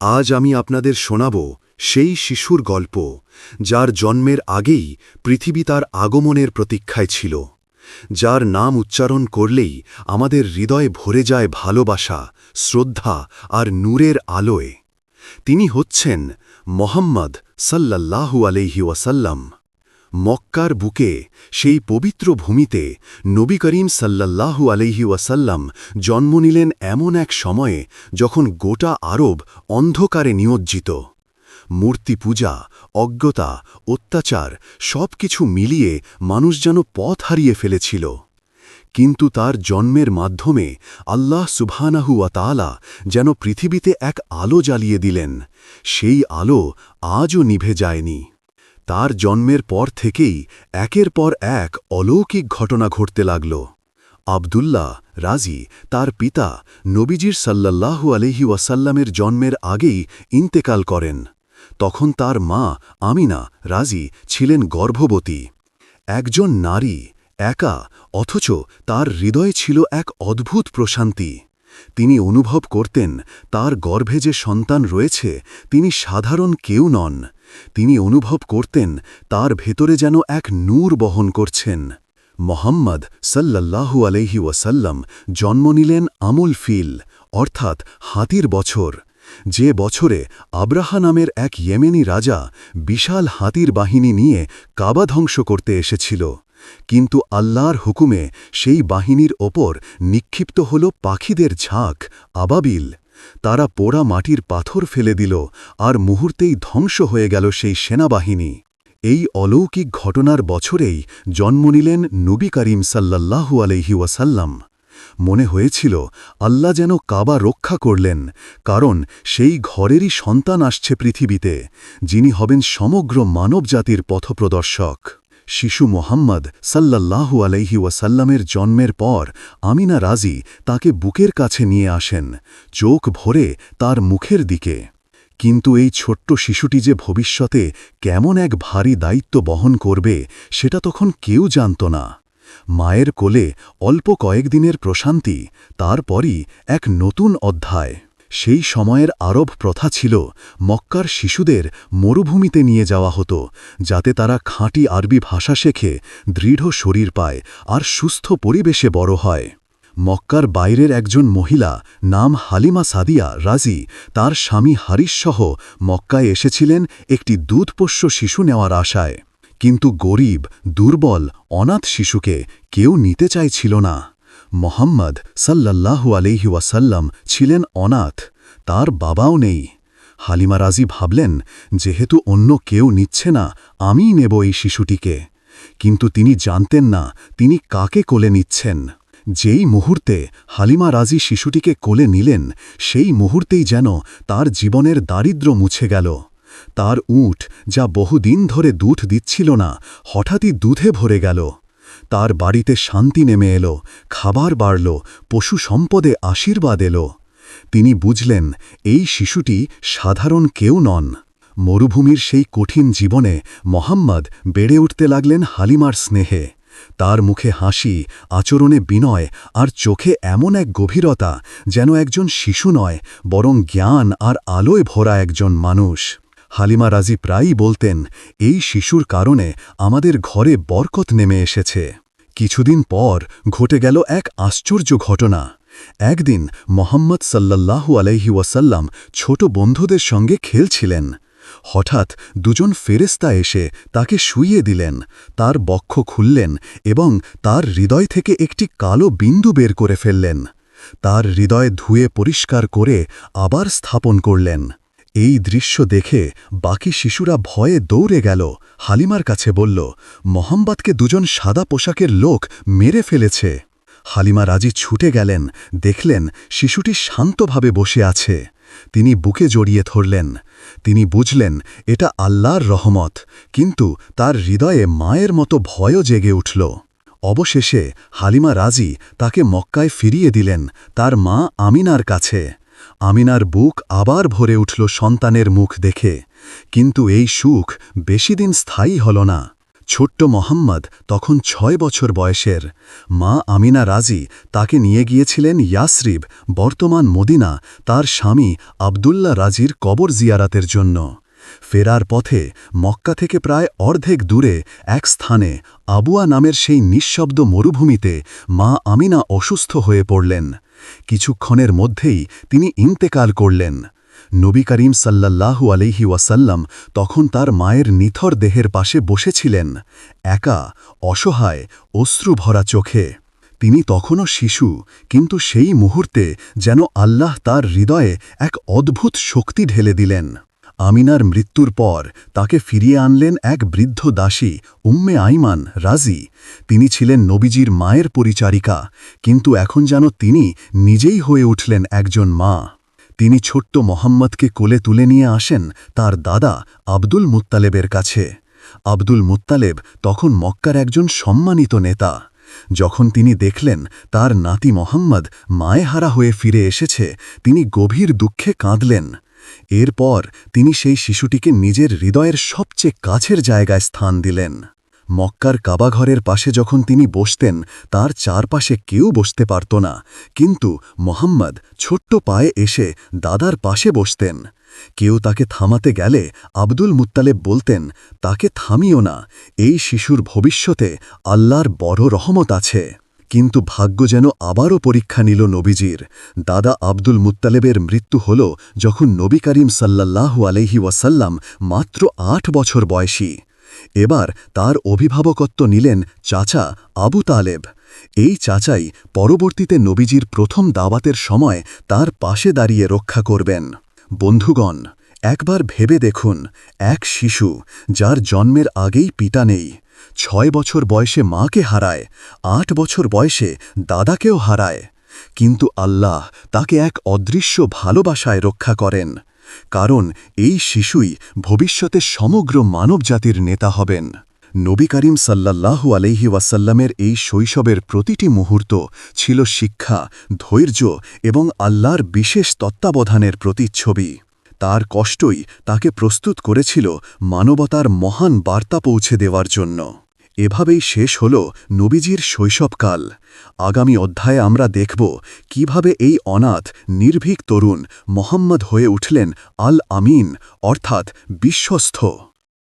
আজ আমি আপনাদের শোনাব সেই শিশুর গল্প, যার জন্মের আগেই পৃথিবী তার আগমনের প্রতীক্ষায় ছিল, যার নাম উচ্চারণ করলেই আমাদের হৃদয় ভরে যায় ভালোবাসা, শ্রদ্ধা আর নূরের আলোয়। তিনি হচ্ছেন মোহাম্মদ সাল্লাল্লাহু আলহি ওয়াসাল্লাম। মক্কার বুকে সেই পবিত্র ভূমিতে নবী করিম সাল্লাল্লাহু আলহি ওয়াসাল্লাম জন্ম নিলেন এমন এক সময়ে যখন গোটা আরব অন্ধকারে নিয়োজ্জিত মূর্তি পূজা, অজ্ঞতা, অত্যাচার সব কিছু মিলিয়ে মানুষ যেন পথ হারিয়ে ফেলেছিল। কিন্তু তার জন্মের মাধ্যমে আল্লাহ সুবহানাহু যেন পৃথিবীতে এক আলো জ্বালিয়ে দিলেন। সেই আলো আজও নিভে যায়নি। তার জন্মের পর থেকেই একের পর এক অলৌকিক ঘটনা ঘটতে লাগল। আবদুল্লাহ রাজি তার পিতা নবীজির সাল্লাল্লাহু আলহি ওয়াসাল্লামের জন্মের আগেই ইন্তেকাল করেন। তখন তার মা আমিনা রাজি ছিলেন গর্ভবতী। একজন নারী একা, অথচ তার হৃদয়ে ছিল এক অদ্ভুত প্রশান্তি। তিনি অনুভব করতেন তার গর্ভে যে সন্তান রয়েছে, তিনি সাধারণ কেউ নন। তিনি অনুভব করতেন তার ভেতরে যেন এক নূর বহন করছেন। মোহাম্মদ সাল্লাল্লাহু আলহি ওয়াসাল্লাম জন্ম নিলেন আমুল ফিল, অর্থাৎ হাতির বছর। যে বছরে আব্রাহা নামের এক ইয়েমেনি রাজা বিশাল হাতির বাহিনী নিয়ে কাবা ধ্বংস করতে এসেছিল। কিন্তু আল্লাহর হুকুমে সেই বাহিনীর ওপর নিক্ষিপ্ত হল পাখিদের ঝাঁক, আবাবিল। তারা পোড়া মাটির পাথর ফেলে দিল আর মুহূর্তেই ধ্বংস হয়ে গেল সেই সেনাবাহিনী। এই অলৌকিক ঘটনার বছরেই জন্ম নিলেন নবী করিম সাল্লাল্লাহু আলহি ওয়াসাল্লাম। মনে হয়েছিল, আল্লাহ যেন কাবা রক্ষা করলেন, কারণ সেই ঘরেরই সন্তান আসছে পৃথিবীতে, যিনি হবেন সমগ্র মানবজাতির পথপ্রদর্শক। শিশু মোহাম্মদ সাল্লাল্লাহু আলাইহি ওয়াসাল্লামের জন্মের পর আমিনা রাজি তাকে বুকের কাছে নিয়ে আসেন, চোখ ভরে তার মুখের দিকে। কিন্তু এই ছোট্ট শিশুটি যে ভবিষ্যতে কেমন এক ভারী দায়িত্ব বহন করবে, সেটা তখন কেউ জানত না। মায়ের কোলে অল্প কয়েকদিনের প্রশান্তি, তারপরই এক নতুন অধ্যায়। সেই সময়ের আরব প্রথা ছিল মক্কার শিশুদের মরুভূমিতে নিয়ে যাওয়া হতো, যাতে তারা খাঁটি আরবি ভাষা শেখে, দৃঢ় শরীর পায় আর সুস্থ পরিবেশে বড় হয়। মক্কার বাইরের একজন মহিলা নাম হালিমা সাদিয়া রাজি, তার স্বামী হারিসসহ মক্কায় এসেছিলেন একটি দুধপোষ্য শিশু নেওয়ার আশায়। কিন্তু গরিব, দুর্বল, অনাথ শিশুকে কেউ নিতে চাইছিল না। মোহাম্মদ সাল্লাল্লাহু আলহি ওয়াসাল্লাম ছিলেন অনাথ, তার বাবাও নেই। হালিমা রাজি ভাবলেন, যেহেতু অন্য কেউ নিচ্ছে না, আমিই নেব এই শিশুটিকে। কিন্তু তিনি জানতেন না, তিনি কাকে কোলে নিচ্ছেন। যেই মুহূর্তে হালিমা রাজি শিশুটিকে কোলে নিলেন, সেই মুহূর্তেই যেন তার জীবনের দারিদ্র মুছে গেল। তার উঠ যা বহুদিন ধরে দুধ দিচ্ছিল না, হঠাৎই দুধে ভরে গেল। তার বাড়িতে শান্তি নেমে এলো, খাবার বাড়ল, পশু সম্পদে আশীর্বাদ এলো। তিনি বুঝলেন, এই শিশুটি সাধারণ কেউ নন। মরুভূমির সেই কঠিন জীবনে মোহাম্মদ বেড়ে উঠতে লাগলেন হালিমার স্নেহে। তার মুখে হাসি, আচরণে বিনয় আর চোখে এমন এক গভীরতা যেন একজন শিশু নয়, বরং জ্ঞান আর আলোয় ভরা একজন মানুষ। হালিমা রাজি প্রায়ই বলতেন, এই শিশুর কারণে আমাদের ঘরে বরকত নেমে এসেছে। কিছুদিন পর ঘটে গেল এক আশ্চর্য ঘটনা। একদিন মোহাম্মদ সাল্লাল্লাহু আলাইহি ওয়াসাল্লাম ছোট বন্ধুদের সঙ্গে খেলছিলেন। হঠাৎ দুজন ফেরেস্তা এসে তাকে শুইয়ে দিলেন, তার বক্ষ খুললেন এবং তার হৃদয় থেকে একটি কালো বিন্দু বের করে ফেললেন। তার হৃদয় ধুয়ে পরিষ্কার করে আবার স্থাপন করলেন। এই দৃশ্য দেখে বাকি শিশুরা ভয়ে দৌড়ে গেল। হালিমার কাছে বলল, মোহাম্মদকে দুজন সাদা পোশাকের লোক মেরে ফেলেছে। হালিমা রাজি ছুটে গেলেন, দেখলেন শিশুটি শান্তভাবে বসে আছে। তিনি বুকে জড়িয়ে ধরলেন। তিনি বুঝলেন, এটা আল্লাহর রহমত, কিন্তু তার হৃদয়ে মায়ের মতো ভয়ও জেগে উঠল। অবশেষে হালিমা রাজি তাকে মক্কায় ফিরিয়ে দিলেন, তার মা আমিনার কাছে। আমিনার বুক আবার ভরে উঠল সন্তানের মুখ দেখে। কিন্তু এই সুখ বেশিদিন স্থায়ী হল না। ছোট্ট মোহাম্মদ তখন ছয় বছর বয়সের। মা আমিনা রাজি তাকে নিয়ে গিয়েছিলেন ইয়াসরিব, বর্তমান মদিনা, তার স্বামী আবদুল্লা রাজির কবর জিয়ারাতের জন্য। ফেরার পথে মক্কা থেকে প্রায় অর্ধেক দূরে এক স্থানে আবুয়া নামের সেই নিঃশব্দ মরুভূমিতে মা আমিনা অসুস্থ হয়ে পড়লেন। কিছুক্ষণের মধ্যেই তিনি ইন্তেকাল করলেন। নবী করিম সাল্লাল্লাহু আলহি ওয়াসাল্লাম তখন তার মায়ের নিথর দেহের পাশে বসেছিলেন, একা, অসহায় অশ্রু ভরা চোখে। তিনি তখনও শিশু, কিন্তু সেই মুহূর্তে যেন আল্লাহ তার হৃদয়ে এক অদ্ভুত শক্তি ঢেলে দিলেন। আমিনার মৃত্যুর পর তাকে ফিরিয়ে আনলেন এক বৃদ্ধ দাসী, উম্মে আইমান রাজি। তিনি ছিলেন নবীজির মায়ের পরিচারিকা, কিন্তু এখন যেন তিনি নিজেই হয়ে উঠলেন একজন মা। তিনি ছোট্ট মোহাম্মদকে কোলে তুলে নিয়ে আসেন তার দাদা আব্দুল মুত্তালেবের কাছে। আব্দুল মুত্তালেব তখন মক্কার একজন সম্মানিত নেতা। যখন তিনি দেখলেন তার নাতি মোহাম্মদ মায়েহারা হয়ে ফিরে এসেছে, তিনি গভীর দুঃখে কাঁদলেন। এরপর তিনি সেই শিশুটিকে নিজের হৃদয়ের সবচেয়ে কাছের জায়গায় স্থান দিলেন। মক্কার কাবাঘরের পাশে যখন তিনি বসতেন, তার চারপাশে কেউ বসতে পারত না। কিন্তু মোহাম্মদ ছোট্ট পায়ে এসে দাদার পাশে বসতেন। কেউ তাকে থামাতে গেলে আব্দুল মুত্তালেব বলতেন, তাকে থামিও না, এই শিশুর ভবিষ্যতে আল্লাহর বড় রহমত আছে। কিন্তু ভাগ্য যেন আবারও পরীক্ষা নিল নবীজির। দাদা আব্দুল মুত্তালেবের মৃত্যু হল যখন নবী করিম সাল্লাল্লাহু আলহি ওয়াসাল্লাম মাত্র আট বছর বয়সী। এবার তার অভিভাবকত্ব নিলেন চাচা আবু তালেব। এই চাচাই পরবর্তীতে নবীজির প্রথম দাওয়াতের সময় তার পাশে দাঁড়িয়ে রক্ষা করবেন। বন্ধুগণ, একবার ভেবে দেখুন, এক শিশু যার জন্মের আগেই পিতা নেই ছয় বছর বয়সে মাকে হারায়, আট বছর বয়সে দাদাকেও হারায়। কিন্তু আল্লাহ তাকে এক অদৃশ্য ভালোবাসায় রক্ষা করেন, কারণ এই শিশুই ভবিষ্যতে সমগ্র মানবজাতির নেতা হবেন। নবী করিম সাল্লাল্লাহু আলহি ওয়াসাল্লামের এই শৈশবের প্রতিটি মুহূর্ত ছিল শিক্ষা, ধৈর্য এবং আল্লাহর বিশেষ তত্ত্বাবধানের প্রতিচ্ছবি। তার কষ্টই তাকে প্রস্তুত করেছিল মানবতার মহান বার্তা পৌঁছে দেওয়ার জন্য। এভাবেই শেষ হল নবীজির শৈশবকাল। আগামী অধ্যায়ে আমরা দেখব কীভাবে এই অনাথ, নির্ভীক তরুণ মোহাম্মদ হয়ে উঠলেন আল আমিন, অর্থাৎ বিশ্বস্থ।